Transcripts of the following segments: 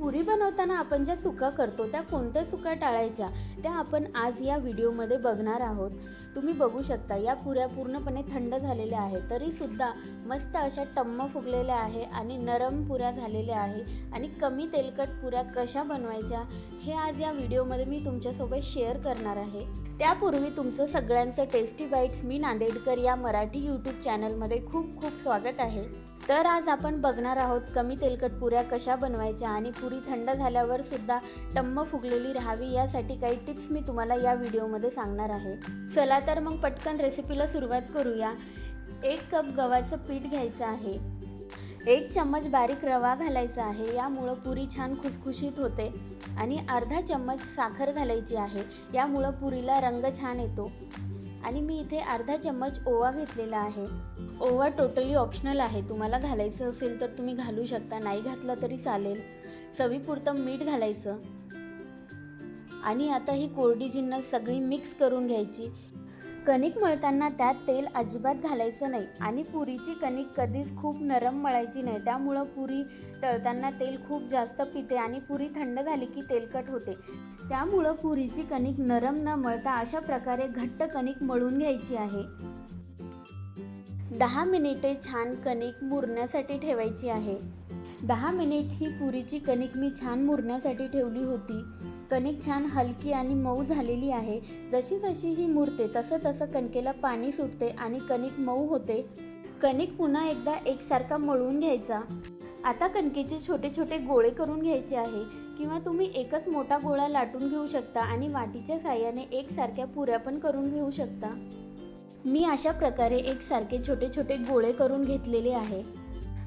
पुरी बनवताना आपण ज्या चुका करतो त्या कोणत्या चुका टाळायच्या त्या आपण आज या व्हिडिओमध्ये बघणार आहोत. तुम्ही बघू शकता या पुऱ्या पूर्णपणे थंड झालेल्या आहेत. तरीसुद्धा मस्त अशा टम्म फुगलेल्या आहे आणि नरम पुऱ्या झालेल्या आहे आणि कमी तेलकट पुऱ्या कशा बनवायच्या हे आज या व्हिडिओमध्ये मी तुमच्यासोबत शेअर करणार आहे. त्यापूर्वी तुमचं सगळ्यांचं टेस्टी बाईट्स मी नांदेडकर या मराठी यूट्यूब चॅनलमध्ये खूप खूप स्वागत आहे. तर आज आपण बघणार आहोत कमी तेलकट पुऱ्या कशा बनवायच्या आणि पुरी थंड झाल्यावर सुद्धा टम्म फुगलेली राहावी यासाठी काही टिप्स मी तुम्हाला या व्हिडिओमध्ये सांगणार आहे. चला तर मग पटकन रेसिपीला सुरुवात करूया. एक कप गव्हाचं पीठ घ्यायचं आहे. एक चम्मच बारीक रवा घालायचा आहे. यामुळं पुरी छान खुसखुशीत होते आणि अर्धा चम्मच साखर घालायची आहे. यामुळं पुरीला रंग छान येतो. आणि मी इथे अर्धा चम्मच ओवा घेतलेला आहे. ओवा टोटली ऑप्शनल आहे. तुम्हाला घालायचं असेल तर तुम्ही घालू शकता. नाही घातला तरी चालेल. चवीपुरतं मीठ घालायचं. आणि आता ही कोरडी जिन्नस सगळी मिक्स करून घ्यायची. कणिक मळताना त्यात तेल अजिबात घालायचं नाही आणि पुरीची कणिक कधीच खूप नरम मळायची नाही. त्यामुळं पुरी तळताना तेल खूप जास्त पिते आणि पुरी थंड झाली की तेलकट होते. त्यामुळं पुरीची कणिक नरम न मळता अशा प्रकारे घट्ट कणिक मळून घ्यायची आहे. दहा मिनिटे छान कणिक मुरण्यासाठी ठेवायची आहे. दहा मिनिट ही पुरीची कणिक मी छान मुरण्यासाठी ठेवली होती. कणिक छान हलकी आणि मऊ झालेली आहे. जशी जशी ही मुरते तसं तसं कणकेला पाणी सुटते आणि कणिक मऊ होते. कणिक पुन्हा एकदा एकसारखा मळून घ्यायचा. आता कणकेचे छोटे छोटे गोळे करून घ्यायचे आहे. किंवा तुम्ही एकच मोठा गोळा लाटून घेऊ शकता आणि वाटीच्या साह्याने एकसारख्या पुऱ्या पण करून घेऊ शकता. मी अशा प्रकारे एकसारखे छोटे छोटे गोळे करून घेतलेले आहे.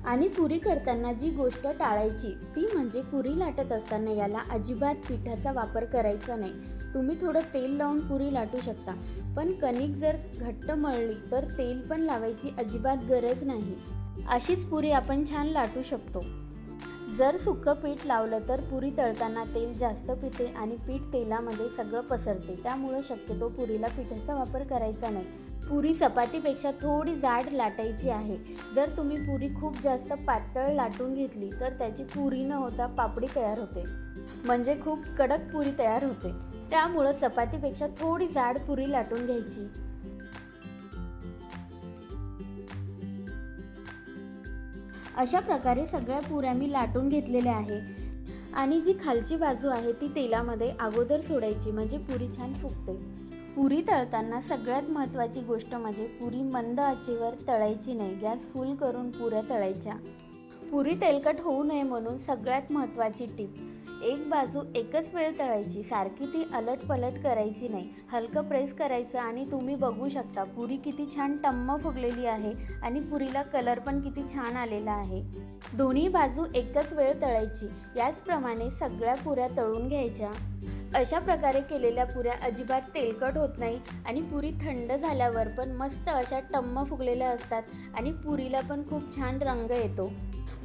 आणि पुरी करताना जी गोष्ट टाळायची ती म्हणजे पुरी लाटत असताना याला अजिबात पिठाचा वापर करायचा नाही. तुम्ही थोडं तेल लावून पुरी लाटू शकता पण कणिक जर घट्ट मळली तर तेल पण लावायची अजिबात गरज नाही. अशीच पुरी आपण छान लाटू शकतो. जर सुक्कं पीठ लावलं तर पुरी तळताना तेल जास्त पिते आणि पीठ तेलामध्ये सगळं पसरते. त्यामुळं शक्यतो पुरीला पिठाचा वापर करायचा नाही. पुरी चपातीपेक्षा थोडी जाड लाटायची आहे. जर तुम्ही पुरी खूप जास्त पातळ लाटून घेतली तर त्याची पुरी न होता पापडी तयार होते. म्हणजे खूप कडक पुरी तयार होते. त्यामुळं चपातीपेक्षा थोडी जाड पुरी लाटून घ्यायची. अशा प्रकारे सगळ्या पुऱ्या मी लाटून घेतलेल्या आहे. आणि जी खालची बाजू आहे ती तेलामध्ये अगोदर सोडायची म्हणजे पुरी छान फुगते. पुरी तळताना सगळ्यात महत्त्वाची गोष्ट म्हणजे पुरी मंद आचेवर तळायची नाही. गॅस फुल करून पुऱ्या तळायच्या. पुरी तेलकट होऊ नये म्हणून सगळ्यात महत्त्वाची टीप. एक बाजू एकच वेळ तळायची सारखी ती अलट पलट करायची नाही. हलकं प्रेस करायचं आणि तुम्ही बघू शकता पुरी किती छान टम्म फुगलेली आहे आणि पुरीला कलर पण किती छान आलेला आहे. दोन्ही बाजू एकच वेळ तळायची याचप्रमाणे सगळ्या पुऱ्या तळून घ्यायच्या. अशा प्रकारे केलेल्या पुऱ्या अजिबात तेलकट होत नाही आणि पुरी थंड झाल्यावर पण मस्त अशा टम्म फुगलेल्या असतात आणि पुरीला पण खूप छान रंग येतो.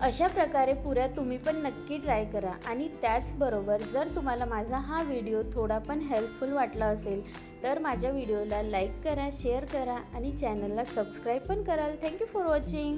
अशा प्रकारे पुऱ्या तुम्ही पण नक्की ट्राय करा. आणि त्याचबरोबर जर तुम्हाला माझा हा व्हिडिओ थोडा पण हेल्पफुल वाटला असेल तर माझ्या व्हिडिओला लाईक करा शेअर करा आणि चॅनलला सबस्क्राईब पण कराल. Thank you for watching